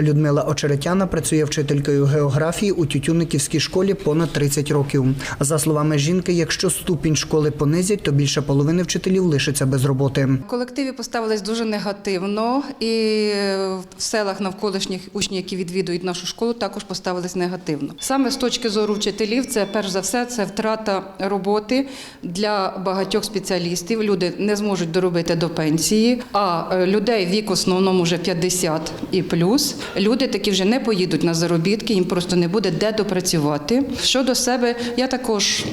Людмила Очеретяна працює вчителькою географії у Тютюнниківській школі понад 30 років. За словами жінки, якщо ступінь школи понизять, то більше половини вчителів лишиться без роботи. Колективі поставились дуже негативно, і в селах навколишніх учнів, які відвідують нашу школу, також поставились негативно. Саме з точки зору вчителів, це перш за все це втрата роботи для багатьох спеціалістів. Люди не зможуть доробити до пенсії, а людей вік в основному вже 50 і плюс. Люди такі вже не поїдуть на заробітки, їм просто не буде де допрацювати. Щодо себе, я також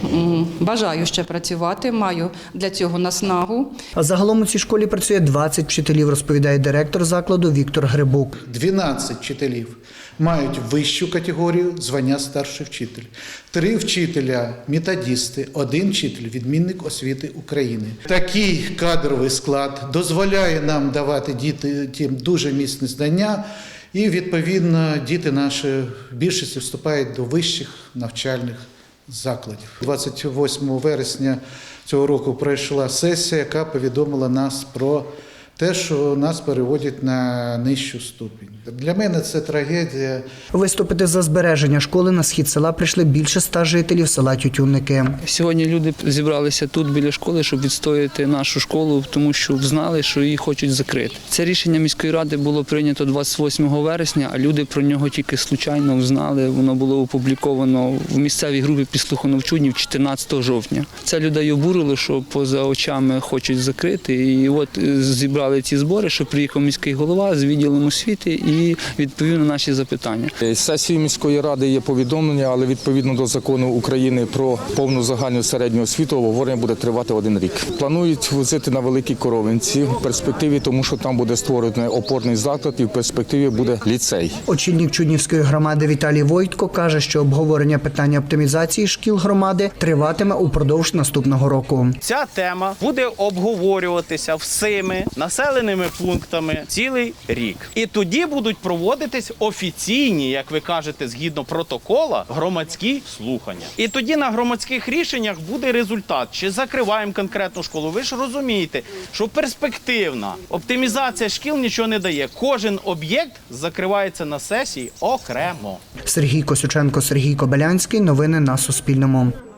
бажаю ще працювати, маю для цього наснагу. А загалом у цій школі працює 20 вчителів, розповідає директор закладу Віктор Грибук. 12 вчителів мають вищу категорію звання старший вчитель. Три вчителя методісти, один вчитель відмінник освіти України. Такий кадровий склад дозволяє нам давати дітям дуже міцні знання. І відповідно діти наші більшості вступають до вищих навчальних закладів. 28 вересня цього року пройшла сесія, яка повідомила нас про те, що нас переводять на нижчу ступінь. Для мене це трагедія. Виступити за збереження школи на схід села прийшли більше ста жителів села Тютюнники. Сьогодні люди зібралися тут біля школи, щоб відстояти нашу школу, тому що знали, що її хочуть закрити. Це рішення міської ради було прийнято 28 вересня, а люди про нього тільки случайно знали. Воно було опубліковано в місцевій групі підслухано чуднів 14 жовтня. Це людей обурило, що поза очами хочуть закрити. І от е, зібрали ці збори, що приїхав міський голова з відділом освіти і відповів на наші запитання. Сесії міської ради є повідомлення, але відповідно до закону України про повну загальну середню освіту обговорення буде тривати один рік. Планують возити на великій коровинці в перспективі, тому що там буде створений опорний заклад, і в перспективі буде ліцей. Очільник Чуднівської громади Віталій Войтко каже, що обговорення питання оптимізації шкіл громади триватиме упродовж наступного року. Ця тема буде обговорюватися всіми населеними пунктами цілий рік. І тоді будуть проводитись офіційні, як ви кажете, згідно протокола, громадські слухання. І тоді на громадських рішеннях буде результат, чи закриваємо конкретну школу. Ви ж розумієте, що перспективна оптимізація шкіл нічого не дає. Кожен об'єкт закривається на сесії окремо. Сергій Косюченко, Сергій Кобилянський. Новини на Суспільному.